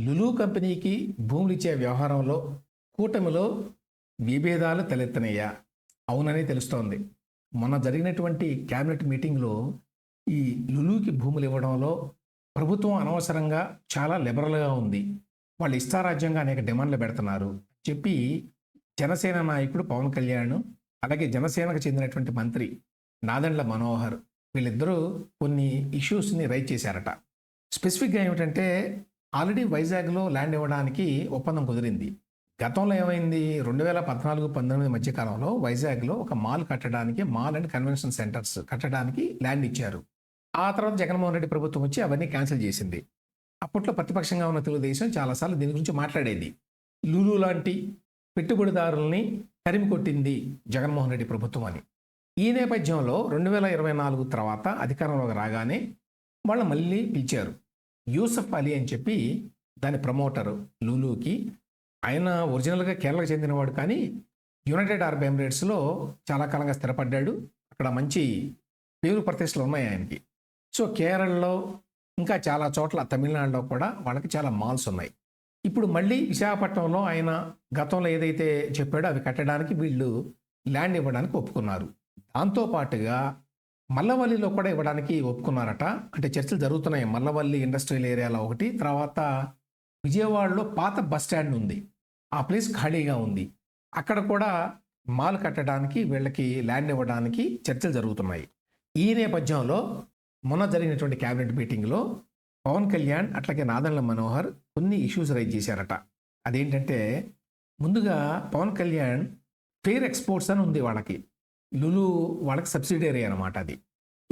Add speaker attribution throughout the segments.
Speaker 1: లులు కంపెనీకి భూములు ఇచ్చే వ్యవహారంలో కూటమిలో విభేదాలు తలెత్తనయ్యా. అవునని తెలుస్తోంది. మొన్న జరిగినటువంటి క్యాబినెట్ మీటింగ్లో ఈ లులుకి భూములు ఇవ్వడంలో ప్రభుత్వం అనవసరంగా చాలా లిబరల్గా ఉంది. వాళ్ళు ఇష్టారాజ్యంగా అనేక డిమాండ్లు పెడుతున్నారు. చెప్పి జనసేన నాయకుడు పవన్ కళ్యాణ్ అలాగే జనసేనకు చెందినటువంటి మంత్రి నాదండ్ల మనోహర్ వీళ్ళిద్దరూ కొన్ని ఇష్యూస్ని రైజ్ చేశారట. స్పెసిఫిక్గా ఏమిటంటే ఆల్రెడీ వైజాగ్లో ల్యాండ్ ఇవ్వడానికి ఒప్పందం కుదిరింది. గతంలో ఏమైంది? రెండు వేల పద్నాలుగు పంతొమ్మిది మధ్య కాలంలో వైజాగ్లో ఒక మాల్ కట్టడానికి మాల్ అండ్ కన్వెన్షన్ సెంటర్స్ కట్టడానికి ల్యాండ్ ఇచ్చారు. ఆ తర్వాత జగన్మోహన్ రెడ్డి ప్రభుత్వం వచ్చి అవన్నీ క్యాన్సిల్ చేసింది. అప్పట్లో ప్రతిపక్షంగా ఉన్న తెలుగుదేశం చాలాసార్లు దీని గురించి మాట్లాడేది. లూలు లాంటి పెట్టుబడిదారుల్ని తరిమి కొట్టింది జగన్మోహన్ రెడ్డి ప్రభుత్వం అని. ఈ నేపథ్యంలో రెండు వేల ఇరవై నాలుగు తర్వాత అధికారంలోకి రాగానే వాళ్ళు మళ్ళీ పిలిచారు. యూసఫ్ అలీ అని చెప్పి దాని ప్రమోటర్ లూలూకి. ఆయన ఒరిజినల్గా కేరళకు చెందినవాడు కానీ యునైటెడ్ అరబ్ ఎమిరేట్స్లో చాలా కాలంగా స్థిరపడ్డాడు. అక్కడ మంచి పేరు ప్రతిష్టలు ఉన్నాయి ఆయనకి. సో కేరళలో ఇంకా చాలా చోట్ల తమిళనాడులో కూడా వాళ్ళకి చాలా మాల్స్ ఉన్నాయి. ఇప్పుడు మళ్ళీ విశాఖపట్నంలో ఆయన గతంలో ఏదైతే చెప్పాడో అవి కట్టడానికి వీళ్ళు ల్యాండ్ ఇవ్వడానికి ఒప్పుకున్నారు. దాంతో పాటుగా మల్లవల్లిలో కూడా ఇవ్వడానికి ఒప్పుకున్నారట. అంటే చర్చలు జరుగుతున్నాయి. మల్లవల్లి ఇండస్ట్రియల్ ఏరియాలో ఒకటి తర్వాత విజయవాడలో పాత బస్ స్టాండ్ ఉంది. ఆ ప్లేస్ ఖాళీగా ఉంది. అక్కడ కూడా మాల్ కట్టడానికి వీళ్ళకి ల్యాండ్ ఇవ్వడానికి చర్చలు జరుగుతున్నాయి. ఈ నేపథ్యంలో మొన్న జరిగినటువంటి క్యాబినెట్ మీటింగ్లో పవన్ కళ్యాణ్ అట్లాగే నాదన్ల మనోహర్ కొన్ని ఇష్యూస్ రైజ్ చేశారట. అదేంటంటే ముందుగా పవన్ కళ్యాణ్ ఫెయిర్ ఎక్స్పోర్ట్స్ అని ఉంది వాళ్ళకి. లులు వాళ్ళకి సబ్సిడరీ అనమాట అది.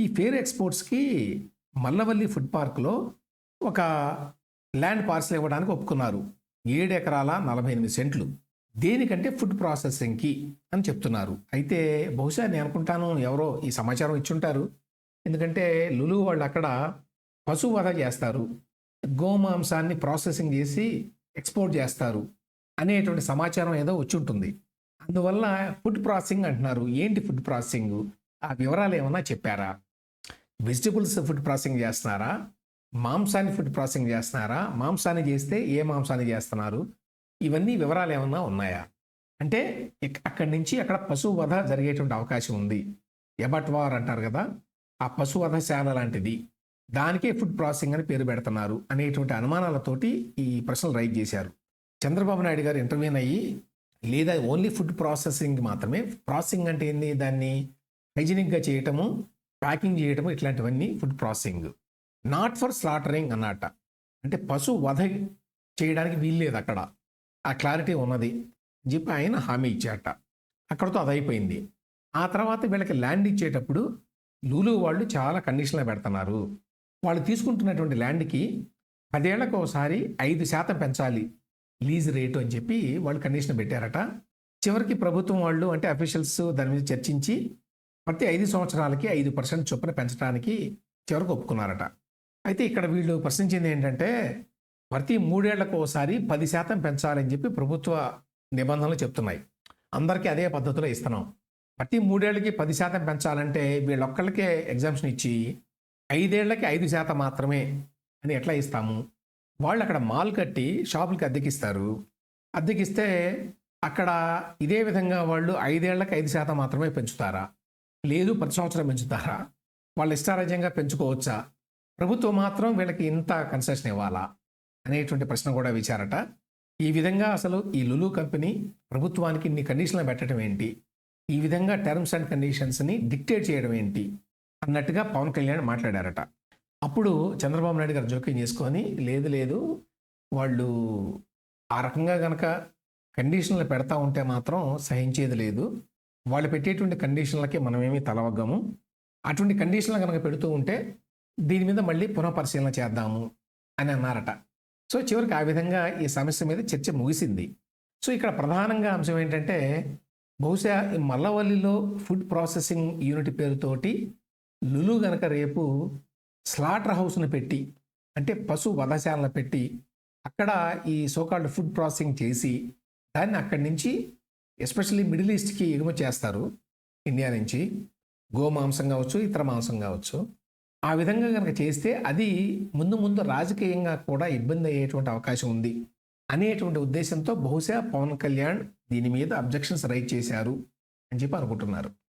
Speaker 1: ఈ ఫేర్ ఎక్స్పోర్ట్స్కి మల్లవల్లి ఫుడ్ పార్క్లో ఒక ల్యాండ్ పార్సల్ ఇవ్వడానికి ఒప్పుకున్నారు. ఏడు ఎకరాల నలభై ఎనిమిది సెంట్లు. దేనికంటే ఫుడ్ ప్రాసెసింగ్కి అని చెప్తున్నారు. అయితే బహుశా నేను అనుకుంటాను ఎవరో ఈ సమాచారం ఇచ్చుంటారు. ఎందుకంటే లులు వాళ్ళు అక్కడ పశువు వధ చేస్తారు. గోమాంసాన్ని ప్రాసెసింగ్ చేసి ఎక్స్పోర్ట్ చేస్తారు అనేటువంటి సమాచారం ఏదో వచ్చి ఉంటుంది అందువల్ల ఫుడ్ ప్రాసెసింగ్ అంటున్నారు. ఏంటి ఫుడ్ ప్రాసెసింగ్? ఆ వివరాలు ఏమన్నా చెప్పారా? వెజిటబుల్స్ ఫుడ్ ప్రాసెసింగ్ చేస్తున్నారా? మాంసాన్ని ఫుడ్ ప్రాసెసింగ్ చేస్తున్నారా? మాంసాన్ని చేస్తే ఏ మాంసాన్ని చేస్తున్నారు? ఇవన్నీ వివరాలు ఏమన్నా ఉన్నాయా? అంటే ఇక్- అక్కడి నుంచి అక్కడ పశువు వధ జరిగేటువంటి అవకాశం ఉంది. ఎబట్వార్ అంటారు కదా ఆ పశు వధశాల లాంటిది. దానికే ఫుడ్ ప్రాసెసింగ్ అని పేరు పెడుతున్నారు అనేటువంటి అనుమానాలతోటి ఈ ప్రశ్నలు రైజ్ చేశారు. చంద్రబాబు నాయుడు గారు ఇంటర్వ్యూన్ అయ్యి లేదా ఓన్లీ ఫుడ్ ప్రాసెసింగ్ మాత్రమే. ప్రాసెసింగ్ అంటే ఏంది? దాన్ని హైజీనిక్గా చేయటము ప్యాకింగ్ చేయటము ఇట్లాంటివన్నీ food processing not for slaughtering అన్నట అంటే పశు వధ చేయడానికి వీల్లేదు అక్కడ. ఆ క్లారిటీ ఉన్నది అని చెప్పి ఆయన హామీ ఇచ్చాట అక్కడతో అది అయిపోయింది. ఆ తర్వాత వీళ్ళకి ల్యాండ్ ఇచ్చేటప్పుడు లూలు వాళ్ళు చాలా కండిషన్లో పెడుతున్నారు. వాళ్ళు తీసుకుంటున్నటువంటి ల్యాండ్కి పదేళ్ళకు ఒకసారి ఐదు శాతం పెంచాలి. లీజ్ రేటు అని చెప్పి వాళ్ళు కండిషన్ పెట్టారట. చివరికి ప్రభుత్వం వాళ్ళు అంటే అఫీషియల్స్ దాని మీద చర్చించి ప్రతి ఐదు సంవత్సరాలకి ఐదు పర్సెంట్ చొప్పున పెంచడానికి చివరికి ఒప్పుకున్నారట. అయితే ఇక్కడ వీళ్ళు ప్రశ్నించింది ఏంటంటే ప్రతి మూడేళ్ళకు ఒకసారి పది శాతం పెంచాలని చెప్పి ప్రభుత్వ నిబంధనలు చెప్తున్నాయి. అందరికీ అదే పద్ధతిలో ఇస్తున్నాం. ప్రతి మూడేళ్ళకి పది శాతం పెంచాలంటే వీళ్ళొక్కళ్ళకే ఎగ్జామ్షన్ ఇచ్చి ఐదేళ్ళకి ఐదు శాతం మాత్రమే అని ఎట్లా ఇస్తాము? వాళ్ళు అక్కడ మాల్ కట్టి షాపులకి అద్దెకిస్తారు. అద్దెకిస్తే అక్కడ ఇదే విధంగా వాళ్ళు ఐదేళ్ళకు ఐదు శాతం మాత్రమే పెంచుతారా? లేదు ప్రతి సంవత్సరం పెంచుతారా? వాళ్ళు ఇష్టారాజ్యంగా పెంచుకోవచ్చా? ప్రభుత్వం మాత్రం వీళ్ళకి ఇంత కన్సెషన్ ఇవ్వాలా? అనేటువంటి ప్రశ్న కూడా విచారట ఈ విధంగా అసలు ఈ లులు కంపెనీ ప్రభుత్వానికి ఇన్ని కండిషన్లు పెట్టడం ఏంటి? ఈ విధంగా టర్మ్స్ అండ్ కండిషన్స్ని డిక్టేట్ చేయడం ఏంటి? అన్నట్టుగా పవన్ కళ్యాణ్ మాట్లాడారట. అప్పుడు చంద్రబాబు నాయుడు గారు జోక్యం చేసుకొని లేదు లేదు వాళ్ళు ఆ రకంగా కనుక కండిషన్లు పెడతా ఉంటే మాత్రం సహించేది లేదు. వాళ్ళు పెట్టేటువంటి కండిషన్లకి మనమేమీ తలవగ్గము. అటువంటి కండిషన్లు కనుక పెడుతూ ఉంటే దీని మీద మళ్ళీ పునఃపరిశీలన చేద్దాము అని అన్నారట. సో చివరికి ఆ విధంగా ఈ సమస్య మీద చర్చ ముగిసింది. సో ఇక్కడ ప్రధానంగా అంశం ఏంటంటే బహుశా ఈ మల్లవల్లిలో ఫుడ్ ప్రాసెసింగ్ యూనిట్ పేరుతోటి లులు గనక రేపు స్లాటర్ హౌస్ను పెట్టి అంటే పశు వధశాలను పెట్టి అక్కడ ఈ సోకాల్డ్ ఫుడ్ ప్రాసెసింగ్ చేసి దాన్ని అక్కడి నుంచి ఎస్పెషల్లీ మిడిల్ ఈస్ట్కి ఎగుమతి చేస్తారు. ఇండియా నుంచి. గోమాంసం కావచ్చు ఇతర మాంసం కావచ్చు. ఆ విధంగా కనుక చేస్తే అది ముందు ముందు రాజకీయంగా కూడా ఇబ్బంది అయ్యేటువంటి అవకాశం ఉంది అనేటువంటి ఉద్దేశంతో బహుశా పవన్ కళ్యాణ్ దీని మీద అబ్జెక్షన్స్ రైట్ చేశారు అని చెప్పి అనుకుంటున్నారు.